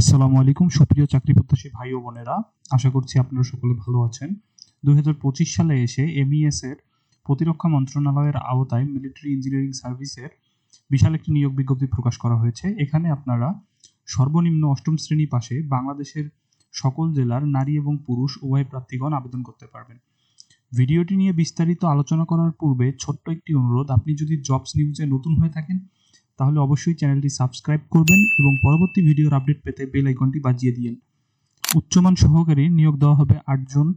আসসালামু আলাইকুম, সুপ্রিয় চাকরি প্রত্যাশী ভাই ও বোনেরা। আশা করছি আপনারা সকলে ভালো আছেন। দুই হাজার পঁচিশ সালে এসে এমইএস এর প্রতিরক্ষা মন্ত্রণালয়ের আওতায় মিলিটারি ইঞ্জিনিয়ারিং সার্ভিসের বিশাল একটি নিয়োগ বিজ্ঞপ্তি প্রকাশ করা হয়েছে। এখানে আপনারা সর্বনিম্ন অষ্টম শ্রেণি পাশে বাংলাদেশের সকল জেলার নারী এবং পুরুষ উভয় প্রার্থীগণ আবেদন করতে পারবেন। ভিডিওটি নিয়ে বিস্তারিত আলোচনা করার পূর্বে ছোট্ট একটি অনুরোধ, আপনি যদি জবস নিউজে নতুন হয়ে থাকেন তাহলে অবশ্যই চ্যানেলটি সাবস্ক্রাইব করবেন এবং পরবর্তী ভিডিওর আপডেট পেতে বেল আইকনটি বাজিয়ে দিন উচ্চমান সহকারী নিয়োগ দেওয়া হবে আটজন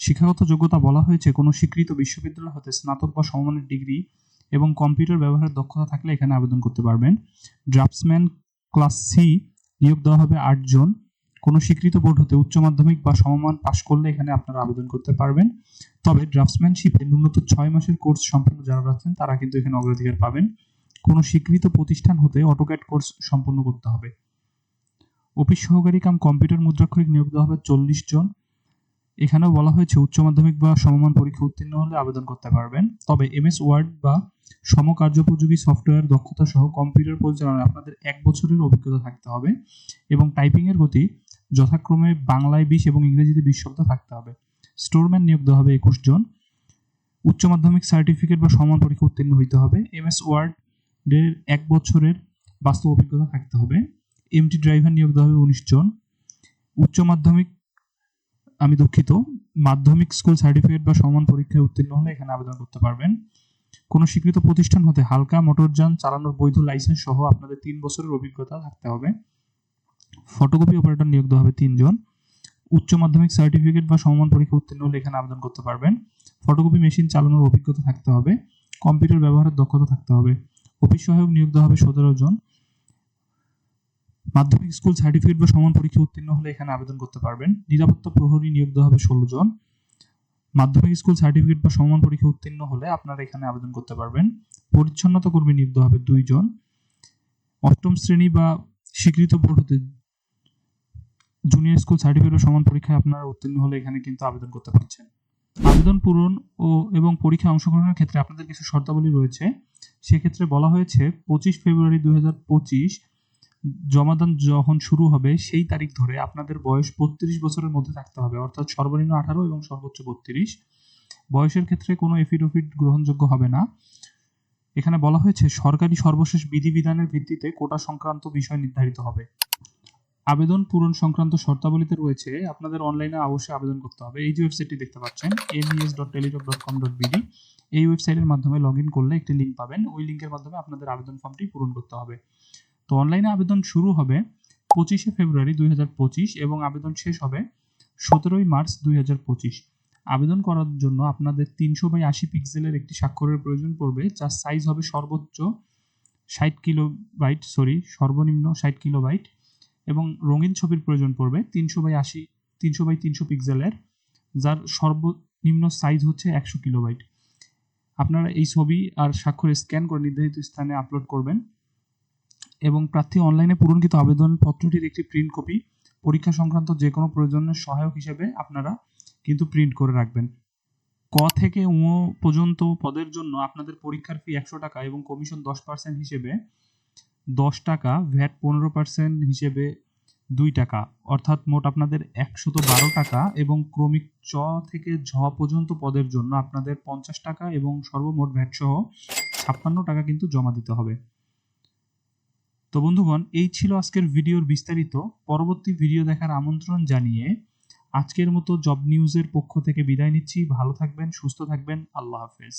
শিক্ষাগত যোগ্যতা বলা হয়েছে কোনো স্বীকৃত বিশ্ববিদ্যালয় হতে স্নাতক বা সমমানের ডিগ্রি এবং কম্পিউটার ব্যবহারের দক্ষতা থাকলে এখানে আবেদন করতে পারবেন। ড্রাফটসম্যান ক্লাস সি নিয়োগ দেওয়া হবে আটজন কোনো স্বীকৃত বোর্ড হতে উচ্চ মাধ্যমিক বা সমমান পাশ করলে এখানে আপনারা আবেদন করতে পারবেন। তবে ড্রাফটসম্যানশিপে ন্যূনতম ছয় মাসের কোর্স সম্পন্ন যারা আছেন, তারা কিন্তু এখানে অগ্রাধিকার পাবেন। কোনো স্বীকৃত প্রতিষ্ঠান হতে অটোক্যাড কোর্স সম্পন্ন করতে হবে। অফিস সহকারী কাম কম্পিউটার মুদ্রাক্ষরিক নিয়োগ দেওয়া হবে চল্লিশ জন। এখানেও বলা হয়েছে, উচ্চ মাধ্যমিক বা সমমান পরীক্ষা উত্তীর্ণ হলে আবেদন করতে পারবেন। তবে এমএস ওয়ার্ড বা সমকার্যোপযোগী সফটওয়্যার দক্ষতা সহ কম্পিউটার পরিচালনায় আপনাদের এক বছরের অভিজ্ঞতা থাকতে হবে এবং টাইপিং এর গতি যথাক্রমে বাংলায় বিশ এবং ইংরেজিতে বিশ শব্দ থাকতে হবে। স্টোরম্যান নিয়োগ দেওয়া হবে একুশ জন। উচ্চ মাধ্যমিক সার্টিফিকেট বা সমান পরীক্ষা উত্তীর্ণ হইতে হবে। এমএস ওয়ার্ড এর এক বছরের বাস্তব অভিজ্ঞতা থাকতে হবে। এমটি ড্রাইভার নিয়োগ দেওয়া হবে উনিশ জন। উচ্চ মাধ্যমিক, আমি দুঃখিত, মাধ্যমিক স্কুল সার্টিফিকেট বা সমান পরীক্ষায় উত্তীর্ণ হলে এখানে আবেদন করতে পারবেন। কোনো স্বীকৃত প্রতিষ্ঠান হতে হালকা, মোটরযান, চালানোর বৈধ লাইসেন্স সহ আপনাদের তিন বছরের অভিজ্ঞতা থাকতে হবে। ফটোকপি অপারেটর নিয়োগ দেওয়া হবে তিনজন উচ্চ মাধ্যমিক সার্টিফিকেট বা সমান পরীক্ষা উত্তীর্ণ হলে এখানে আবেদন করতে পারবেন। ফটোকপি মেশিন চালানোর অভিজ্ঞতা থাকতে হবে। কম্পিউটার ব্যবহারের দক্ষতা থাকতে হবে। অফিস সহায়ক নিয়োগ দেওয়া হবে সতেরো জন। মাধ্যমিক স্কুল সার্টিফিকেট বা সমান পরীক্ষা উত্তীর্ণ হলে এখানে আবেদন করতে পারবেন। নিরাপত্তা প্রহরী নিয়োগ দেওয়া হবে ষোলো জন। মাধ্যমিক স্কুল সার্টিফিকেট বা সমান পরীক্ষা উত্তীর্ণ হলে আপনারা এখানে আবেদন করতে পারবেন। পরিচ্ছন্নতা কর্মী নিয়োগ দেওয়া হবে দুইজন অষ্টম শ্রেণি বা স্বীকৃত বোর্ড হতে জুনিয়র স্কুল সার্টিফিকেট বা সমান পরীক্ষায় আপনারা উত্তীর্ণ হলে এখানে কিন্তু আবেদন করতে পারছেন। আবেদন পূরণ ও এবং পরীক্ষায় অংশগ্রহণের ক্ষেত্রে আপনাদের কিছু শর্তাবলী রয়েছে। সেক্ষেত্রে বলা হয়েছে পঁচিশ ফেব্রুয়ারি দুই হাজার পঁচিশ জমাদান যখন শুরু হবে, সেই তারিখ ধরে আপনাদের বয়স বত্রিশ বছরের মধ্যে থাকতে হবে, অর্থাৎ সর্বনিম্ন আঠারো এবং সর্বোচ্চ বত্রিশ। বয়সের ক্ষেত্রে কোনো এফিডোফিট গ্রহণযোগ্য হবে না। এখানে বলা হয়েছে, সরকারি সর্বশেষ বিধিবিধানের ভিত্তিতে কোটা সংক্রান্ত বিষয় নির্ধারিত হবে। আবেদন পূরণ সংক্রান্ত শর্তাবলীতে রয়েছে। আপনাদের অনলাইনে অবশ্যই আবেদন করতে হবে। এই যে ওয়েবসাইটটি দেখতে পাচ্ছেন MES dot Teletalk dot com dot BD এই ওয়েবসাইটের মাধ্যমে লগ ইন করলে একটি লিঙ্ক পাবেন। ওই লিঙ্কের মাধ্যমে আপনাদের আবেদন ফর্মটি পূরণ করতে হবে। তো অনলাইনে আবেদন শুরু হবে পঁচিশে ফেব্রুয়ারি দুই হাজার পঁচিশ এবং আবেদন শেষ হবে সতেরোই মার্চ দুই হাজার পঁচিশ। আবেদন করার জন্য আপনাদের তিনশো বাই আশি পিক্সেলের একটি স্বাক্ষরের প্রয়োজন পড়বে, যার সাইজ হবে সর্বোচ্চ ষাট কিলো বাইট সরি সর্বনিম্ন ষাট কিলো বাইট এবং রঙিন ছবির প্রয়োজন পড়বে তিনশো বাই আশি, তিনশো বাই তিনশো পিক্সেলের, যার সর্বনিম্ন সাইজ হচ্ছে একশো কিলোবাইট। আপনারা এই ছবি আর স্বাক্ষর স্ক্যান করে নির্ধারিত স্থানে আপলোড করবেন। এবং প্রার্থী অনলাইনে পূরণকৃত আবেদনপত্রটির একটি প্রিন্ট কপি পরীক্ষা সংক্রান্ত যে কোনো প্রয়োজনের সহায়ক হিসেবে আপনারা কিন্তু প্রিন্ট করে রাখবেন। ক থেকে ও পর্যন্ত পদের জন্য আপনাদের পরীক্ষার ফি একশো টাকা এবং কমিশন দশ পার্সেন্ট হিসেবে দশ টাকা ভ্যাট পনেরো পার্সেন্ট হিসেবে দুই টাকা। অর্থাৎ মোট আপনাদের একশত বারো টাকা এবং ক্রমিক চ থেকে ঝ পর্যন্ত পদের জন্য আপনাদের পঞ্চাশ টাকা এবং সর্বমোট ভ্যাট সহ ছাপ্পান্ন টাকা কিন্তু জমা দিতে হবে। তো বন্ধুগণ, এই ছিল আজকের ভিডিওর বিস্তারিত। পরবর্তী ভিডিও দেখার আমন্ত্রণ জানিয়ে আজকের মতো জব নিউজের পক্ষ থেকে বিদায় নিচ্ছি। ভালো থাকবেন, সুস্থ থাকবেন। আল্লাহ হাফেজ।